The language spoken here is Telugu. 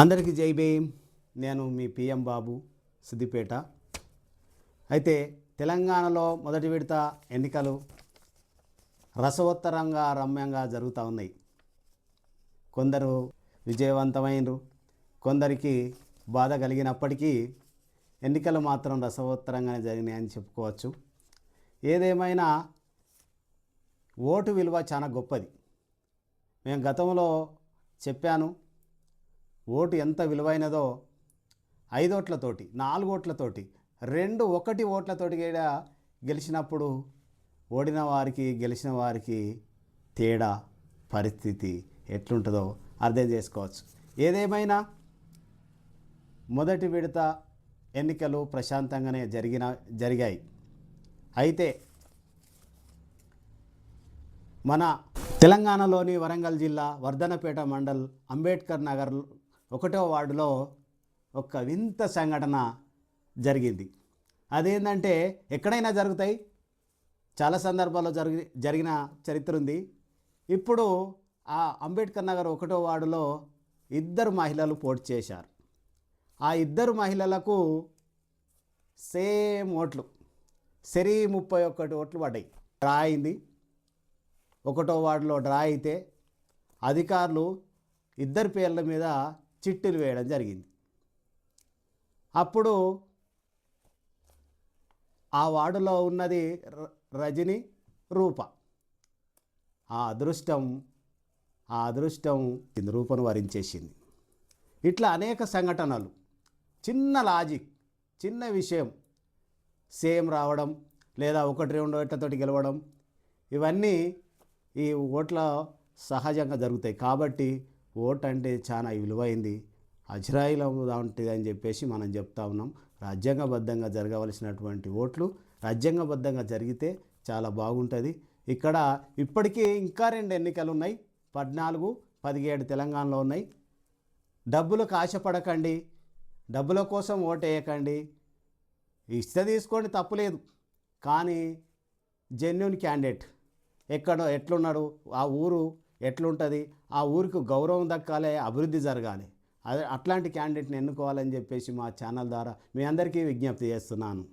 అందరికీ జై భీమ్. నేను మీ పిఎం బాబు సిద్దిపేట. అయితే తెలంగాణలో మొదటి విడత ఎన్నికలు రసవత్తరంగా రమ్యంగా జరుగుతూ ఉన్నాయి. కొందరు విజయవంతమైనరు కొందరికి బాధ కలిగినప్పటికీ ఎన్నికలు మాత్రం రసవత్తరంగానే జరిగినాయని చెప్పుకోవచ్చు. ఏదేమైనా ఓటు విలువ చాలా గొప్పది. మేము గతంలో చెప్పాను ఓటు ఎంత విలువైనదో ఐదోట్లతోటి నాలుగు ఓట్లతోటి రెండు ఒకటి ఓట్లతోటి కూడా గెలిచినప్పుడు ఓడిన వారికి గెలిచిన వారికి తేడా పరిస్థితి ఎట్లుంటుందో అర్థం చేసుకోవచ్చు. ఏదేమైనా మొదటి విడత ఎన్నికలు ప్రశాంతంగానే జరిగిన జరిగాయి. అయితే మన తెలంగాణలోని వరంగల్ జిల్లా వర్ధనపేట మండల్ అంబేద్కర్ నగర్ ఒకటో వార్డులో ఒక వింత సంఘటన జరిగింది. అదేంటంటే ఎక్కడైనా జరుగుతాయి. చాలా సందర్భాల్లో జరిగి జరిగిన చరిత్ర ఉంది. ఇప్పుడు ఆ అంబేద్కర్ నగర్ ఒకటో వార్డులో ఇద్దరు మహిళలు పోటీ చేశారు. ఆ ఇద్దరు మహిళలకు సేమ్ ఓట్లు సరి ముప్పై ఒక్కటి ఓట్లు పడ్డాయి. డ్రా అయింది. ఒకటో వార్డులో డ్రా అయితే అధికారులు ఇద్దరి పేర్ల మీద చిట్టులు వేయడం జరిగింది. అప్పుడు ఆ వార్డులో ఉన్నది ర- రజని రూప. ఆ అదృష్టం ఆ అదృష్టం రూపను వరించేసింది. ఇట్లా అనేక సంఘటనలు చిన్న లాజిక్ చిన్న విషయం సేమ్ రావడం లేదా ఒకటి రెండు ఓట్లతోటి గెలవడం ఇవన్నీ ఈ ఓట్ల సహజంగా జరుగుతాయి. కాబట్టి ఓట్ అంటే చాలా విలువైంది. అజ్రాయిలం అని చెప్పేసి మనం చెప్తా ఉన్నాం. రాజ్యాంగబద్ధంగా జరగవలసినటువంటి ఓట్లు రాజ్యాంగబద్ధంగా జరిగితే చాలా బాగుంటుంది. ఇక్కడ ఇప్పటికీ ఇంకా రెండు ఎన్నికలు ఉన్నాయి పద్నాలుగు పదిహేడు తెలంగాణలో ఉన్నాయి. డబ్బులకు ఆశపడకండి డబ్బుల కోసం ఓటేయకండి. ఇస్తే తీసుకోండి తప్పులేదు కానీ జెన్యున్ క్యాండిడేట్ ఎక్కడో ఎట్లున్నాడు? ఆ ఊరు ఎట్లుంటుంది? ఆ ఊరికి గౌరవం దక్కాలి అభివృద్ధి జరగాలి. అదే అట్లాంటి క్యాండిడేట్ని ఎన్నుకోవాలని చెప్పేసి మా ఛానల్ ద్వారా మీ అందరికీ విజ్ఞప్తి చేస్తున్నాను.